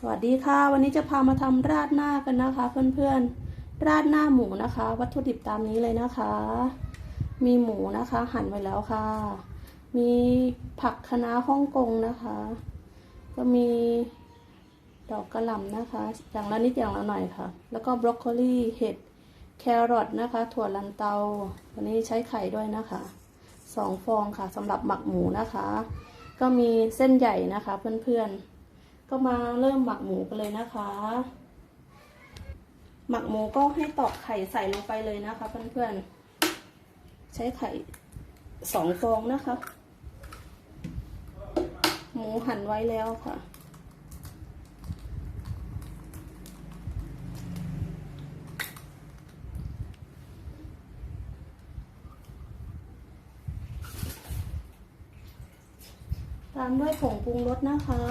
สวัสดีค่ะ วันนี้จะพามาทำราดหน้ากันนะคะ เพื่อนๆ ราดหน้าหมูนะคะ วัตถุดิบตามนี้เลยนะคะ มีหมูนะคะ หั่นไว้แล้วค่ะ มีผักคะน้าฮ่องกงนะคะ ก็มีดอกกระหล่ำนะคะ อย่างละนิดอย่างละหน่อยค่ะ แล้วก็บรอกโคลีเห็ดแครอทนะคะ ถั่วลันเตา วันนี้ใช้ไข่ด้วยนะคะสองฟองค่ะสำหรับหมักหมูนะคะ ก็มีเส้นใหญ่นะคะเพื่อนๆ ก็มาเริ่มหมักหมูกันเลยนะคะ หมักหมูก็ให้ตอกไข่ใส่ลงไปเลยนะคะเพื่อนๆ ใช้ไข่สองฟองนะคะ หมูหั่นไว้แล้วค่ะตามด้วยผงปรุงรสนะคะ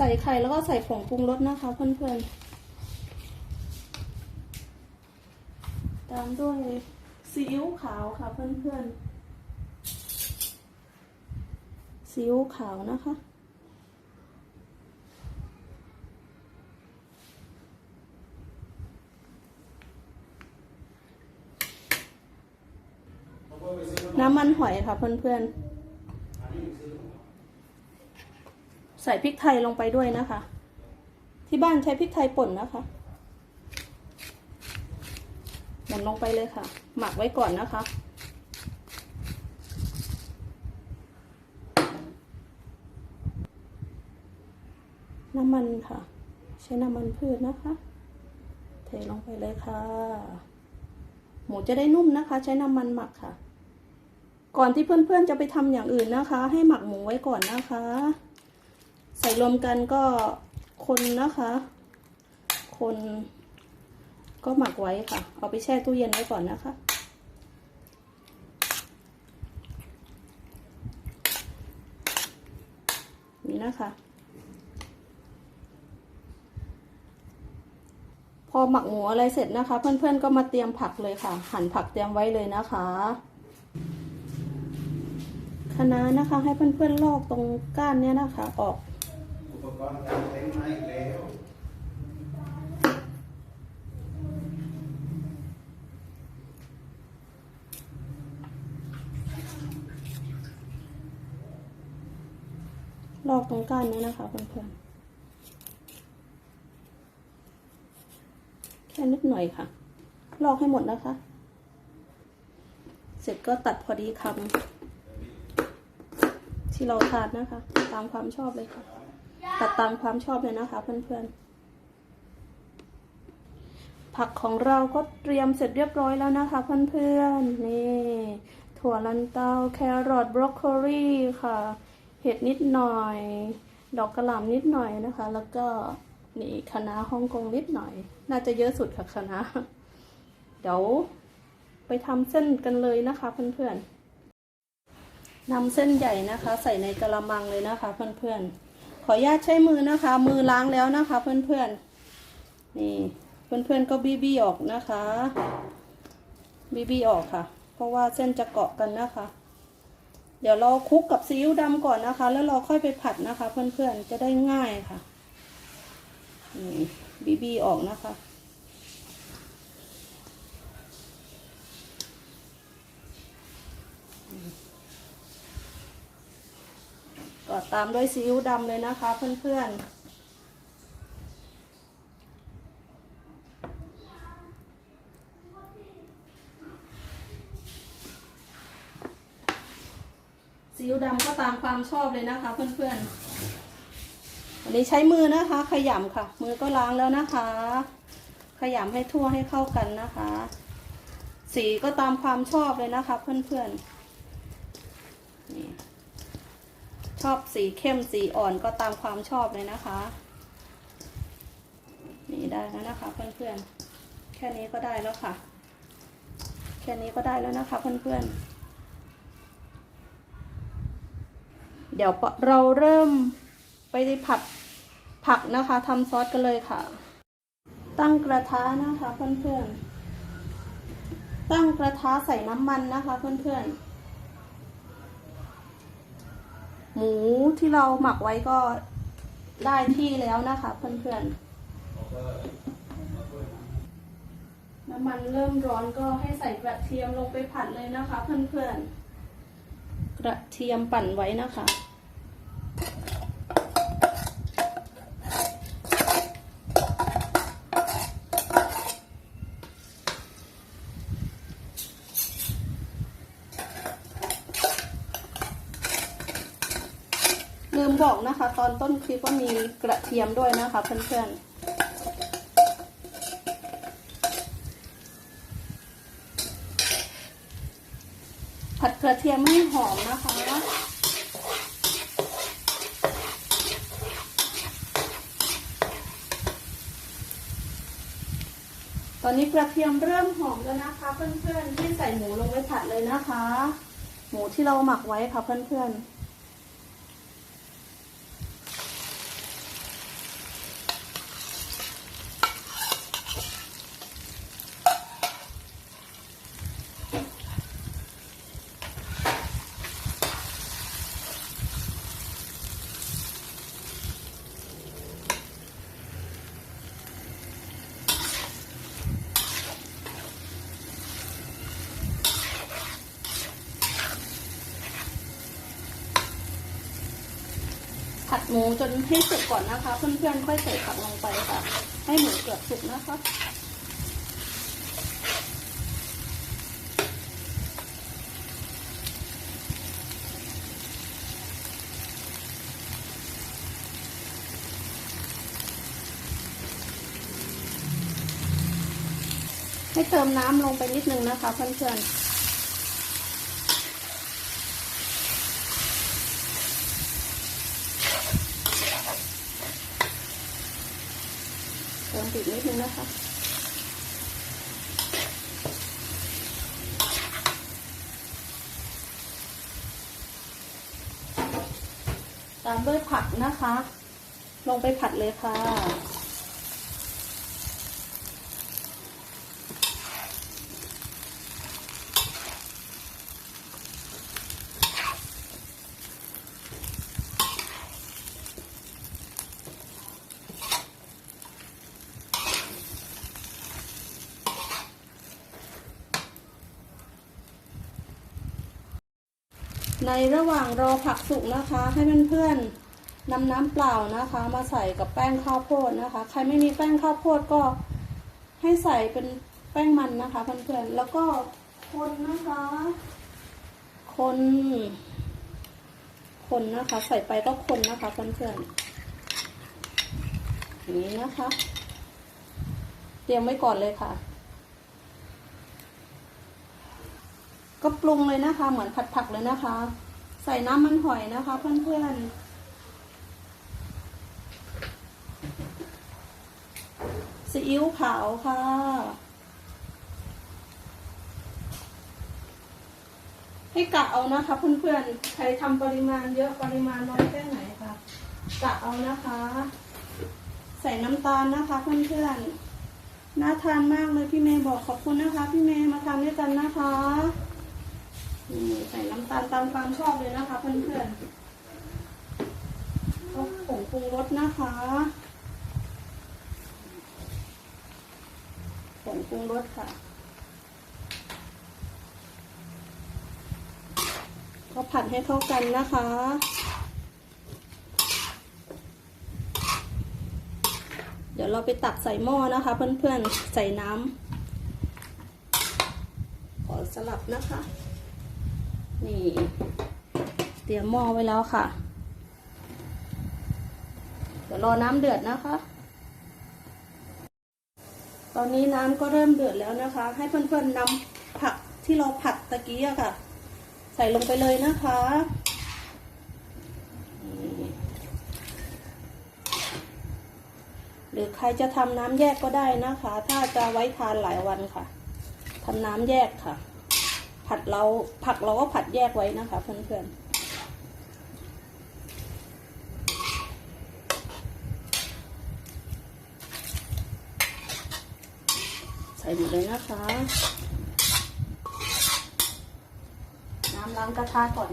ใส่ไข่แล้วก็ใส่ผงปรุงรสนะคะเพื่อนๆ ตามด้วยซีอิ๊วขาวค่ะเพื่อนๆ ซีอิ๊วขาวนะคะ น้ำมันหอยค่ะเพื่อนๆ ส่พริกไทยลงไปด้วยนะคะ ที่บ้านใช้พริกไทยป่นนะคะหมันลงไปเลยค่ะ หมักไว้ก่อนนะคะ น้ำมันค่ะ ใช้น้ำมันพืชนะคะ เทลงไปเลยค่ะ หมูจะได้นุ่มนะคะ ใช้น้ำมันหมักค่ะ ก่อนที่เพื่อนๆจะไปทำอย่างอื่นนะคะ ให้หมักหมูไว้ก่อนนะคะ ใส่รวมกันก็คนนะคะ คนก็หมักไว้ค่ะ เอาไปแช่ตู้เย็นไว้ก่อนนะคะ นี่นะคะ พอหมักหมูอะไรเสร็จนะคะ เพื่อนๆก็มาเตรียมผักเลยค่ะ หั่นผักเตรียมไว้เลยนะคะคะน้านะคะ ให้เพื่อนๆลอกตรงก้านเนี้ยนะคะ ออก กรณ์การเต้นมาอีกแล้วลอกตรงก้านนี้นะคะเพื่อนๆแค่นิดหน่อยค่ะ ลอกให้หมดนะคะ เสร็จก็ตัดพอดีคำที่เราทานนะคะ ตามความชอบเลยค่ะ ตัดตามความชอบเลยนะคะ เพื่อนๆ ผักของเราก็เตรียมเสร็จเรียบร้อยแล้วนะคะ เพื่อนๆ นี่ถั่วลันเตาแครอทบรอกโคลีค่ะ เห็ดนิดหน่อย ดอกกระหล่ำนิดหน่อยนะคะ แล้วก็นี่คะน้าฮ่องกงนิดหน่อย น่าจะเยอะสุดค่ะคะน้าเดี๋ยวไปทำเส้นกันเลยนะคะเพื่อนๆนำเส้นใหญ่นะคะ ใส่ในกระมังเลยนะคะเพื่อนๆ ออนุญาตใช้มือนะคะ มือล้างแล้วนะคะ เพื่อนๆ นี่เพื่อนๆก็บีบีออกนะคะ บีบีออกค่ะ เพราะว่าเส้นจะเกาะกันนะคะ เดี๋ยวเราคลุกกับซีอิ๊วดำก่อนนะคะ แล้วเราค่อยไปผัดนะคะ เพื่อนๆ จะได้ง่ายค่ะ นี่บีบีออกนะคะ ก็ ตามด้วยซีอิ๊วดำเลยนะคะเพื่อนๆซีอิ๊วดำก็ตามความชอบเลยนะคะเพื่อนๆ วันนี้ใช้มือนะคะ ขยำค่ะ มือก็ล้างแล้วนะคะ ขยำให้ทั่วให้เข้ากันนะคะ สีก็ตามความชอบเลยนะคะเพื่อนๆนี่ ชอบสีเข้มสีอ่อนก็ตามความชอบเลยนะคะ นี่ได้แล้วนะคะเพื่อนๆ แค่นี้ก็ได้แล้วค่ะ แค่นี้ก็ได้แล้วนะคะเพื่อนๆ เดี๋ยวเราเริ่มไปผัดผักนะคะทำซอสกันเลยค่ะ ตั้งกระทะนะคะเพื่อนๆ ตั้งกระทะใส่น้ำมันนะคะเพื่อนๆ หมูที่เราหมักไว้ก็ได้ที่แล้วนะคะเพื่อนๆ น้ำมันเริ่มร้อนก็ให้ใส่กระเทียมลงไปผัดเลยนะคะเพื่อนๆ กระเทียมปั่นไว้นะคะ บอกนะคะ ตอนต้นคลิปว่ามีกระเทียมด้วยนะคะ เพื่อนๆ ผัดกระเทียมให้หอมนะคะตอนนี้กระเทียมเริ่มหอมแล้วนะคะ เพื่อนๆที่ใส่หมูลงไปผัดเลยนะคะ หมูที่เราหมักไว้ค่ะเพื่อนๆ หมูจนให้สุกก่อนนะคะ เพื่อนๆค่อยใส่ผักลงไปค่ะ ให้หมูเกือบสุกนะคะให้เติมน้ำลงไปนิดนึงนะคะเพื่อนๆ เติมปิดนิดนึงนะคะ ตามด้วยผักนะคะ ลงไปผัดเลยค่ะ ในระหว่างรอผักสุกนะคะ ให้เพื่อนๆนำน้ำเปล่านะคะ มาใส่กับแป้งข้าวโพดนะคะ ใครไม่มีแป้งข้าวโพดก็ให้ใส่เป็นแป้งมันนะคะเพื่อนๆแล้วก็คนนะคะ คน คนนะคะ ใส่ไปก็คนนะคะเพื่อนๆอย่างนี้นะคะ เตรียมไว้ก่อนเลยค่ะ ก็ปรุงเลยนะคะ เหมือนผัดผักเลยนะคะ ใส่น้ำมันหอยนะคะ เพื่อนๆซีอิ๊วขาวค่ะ ให้กะเอานะคะ เพื่อนๆ ใครทำปริมาณเยอะปริมาณน้อยแค่ไหนคะกะเอานะคะ ใส่น้ำตาลนะคะ เพื่อนๆ น่าทานมากเลยพี่เมย์บอกขอบคุณนะคะ พี่เมย์มาทานด้วยกันนะคะ ใส่น้ำตาลตามความชอบเลยนะคะ เพื่อนๆก็ผงปรุงรสนะคะผงปรุงรสค่ะก็ผัดให้เข้ากันนะคะเดี๋ยวเราไปตักใส่หม้อนะคะ เพื่อนๆ ใส่น้ำขอสลับนะคะ นี่ เตรียมหม้อไว้แล้วค่ะ เดี๋ยวรอน้ำเดือดนะคะ ตอนนี้น้ำก็เริ่มเดือดแล้วนะคะ ให้เพื่อนๆนำผักที่เราผัดตะกี้อะค่ะ ใส่ลงไปเลยนะคะหรือใครจะทำน้ำแยกก็ได้นะคะ ถ้าจะไว้ทานหลายวันค่ะทำน้ำแยกค่ะ ผัดเราผักเราก็ผัดแยกไว้นะคะ เพื่อนๆใส่หมดเลยนะคะ น้ำล้างกระทะก่อน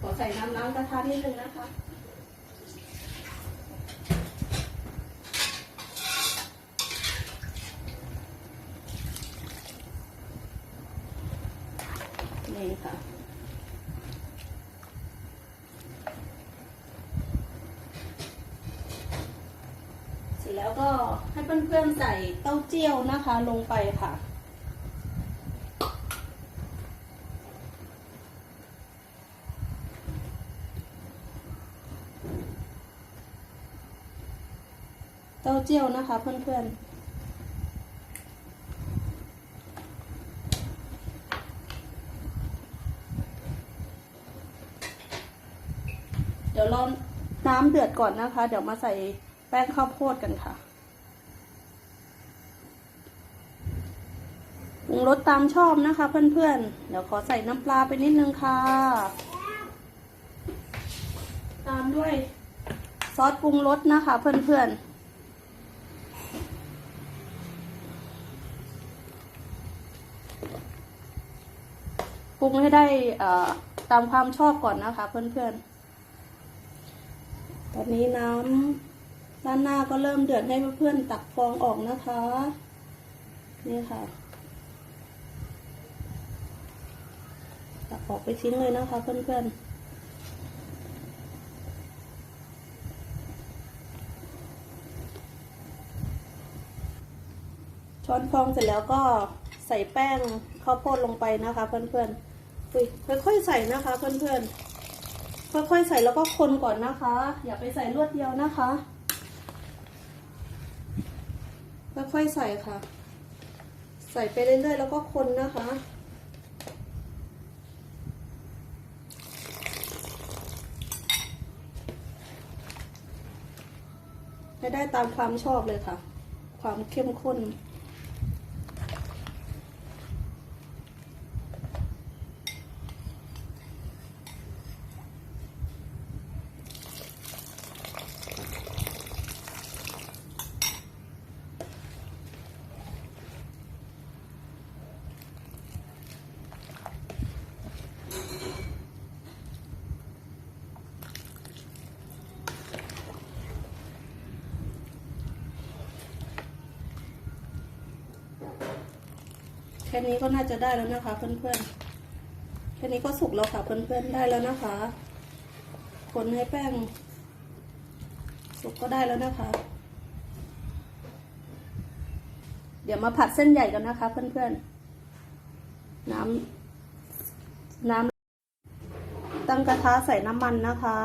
ขอใส่น้ำล้างกระทะนิดนึงนะคะ ค่ะ เสร็จแล้วก็ให้เพื่อนๆใส่เต้าเจี้ยวนะคะลงไปค่ะเต้าเจี้ยวนะคะเพื่อนๆ เดี๋ยวรอน้ำเดือดก่อนนะคะ เดี๋ยวมาใส่แป้งข้าวโพดกันค่ะปรุงรสตามชอบนะคะ เพื่อนๆ เดี๋ยวขอใส่น้ำปลาไปนิดนึงค่ะ ตามด้วยซอสปรุงรสนะคะ เพื่อนๆปรุงให้ได้ตามความชอบก่อนนะคะ เพื่อนๆ อนนี้น้ำด้านหน้าก็เริ่มเดือดให้เพื่อนๆตักฟองออกนะคะ นี่ค่ะ ตักออกไปทิ้งเลยนะคะเพื่อนๆช้อนฟองเสร็จแล้วก็ใส่แป้งข้าวโพดลงไปนะคะ เพื่อนๆค่อยๆใส่นะคะ เพื่อนๆ ค่อยๆใส่แล้วก็คนก่อนนะคะ อย่าไปใส่รวดเดียวนะคะ ค่อยๆใส่ค่ะ ใส่ไปเรื่อยๆแล้วก็คนนะคะให้ได้ตามความชอบเลยค่ะ ความเข้มข้น ค่นี้ก็น่าจะได้แล้วนะคะเพื่อนๆ แค่นี้ก็สุกแล้วค่ะเพื่อนๆ ได้แล้วนะคะ คนให้แป้ง สุกก็ได้แล้วนะคะ เดี๋ยวมาผัดเส้นใหญ่กันนะคะ เพื่อนๆ น้ำน้ำตั้งกระทะใส่น้ำมันนะคะ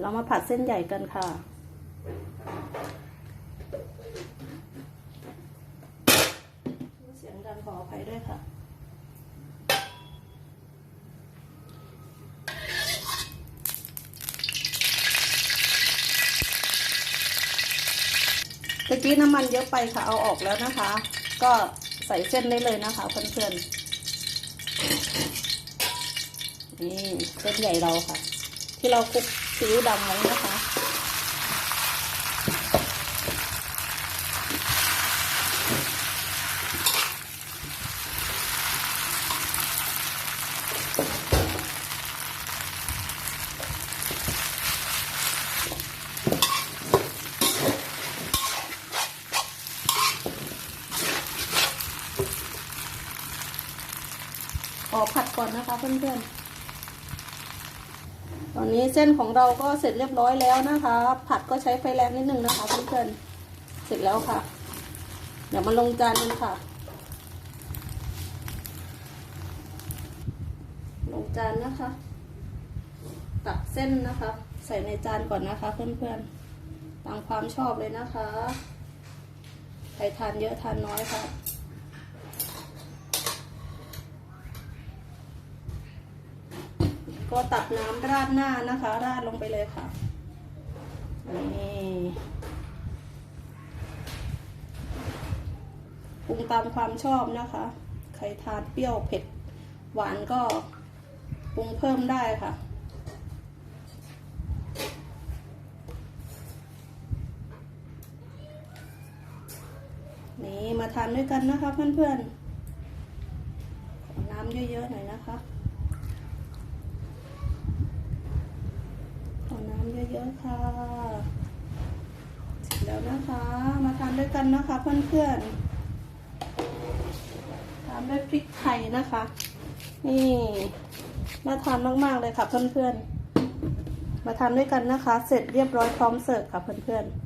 เรามาผัดเส้นใหญ่กันค่ะ เสียง ดังขออภัยด้วยค่ะตะกี้น้ำมันเยอะไปค่ะเอาออกแล้วนะคะ ก็ใส่เส้นได้เลยนะคะเพื่อนๆนี่เส้นใหญ่เราค่ะ ที่เราคลุกซีอิ๊วดำไว้นะคะ ขอผัดก่อนนะคะเพื่อนๆ ตอนนี้เส้นของเราก็เสร็จเรียบร้อยแล้วนะคะ ผัดก็ใช้ไฟแรงนิดนึงนะคะเพื่อนๆ เสร็จแล้วค่ะ เดี๋ยวมาลงจานกันค่ะ ลงจานนะคะ ตักเส้นนะคะ ใส่ในจานก่อนนะคะ เพื่อนๆ ตามความชอบเลยนะคะ ใครทานเยอะทานน้อยค่ะ ก็ตักน้ำราดหน้านะคะ ราดลงไปเลยค่ะนี่ปรุงตามความชอบนะคะ ใครทานเปรี้ยวเผ็ดหวานก็ปรุงเพิ่มได้ค่ะนี่มาทานด้วยกันนะคะเพื่อนๆน้ำเยอะๆหน่อยนะคะ ขอน้ำ เยอะๆค่ะเสร็จแล้วนะคะ มาทานด้วยกันนะคะเพื่อนๆทามด้วยพริกไทยนะคะ นี่น่าทานมากๆเลยค่ะเพื่อนๆมาทานด้วยกันนะคะ เสร็จเรียบร้อยพร้อมเสิร์ฟค่ะเพื่อนๆ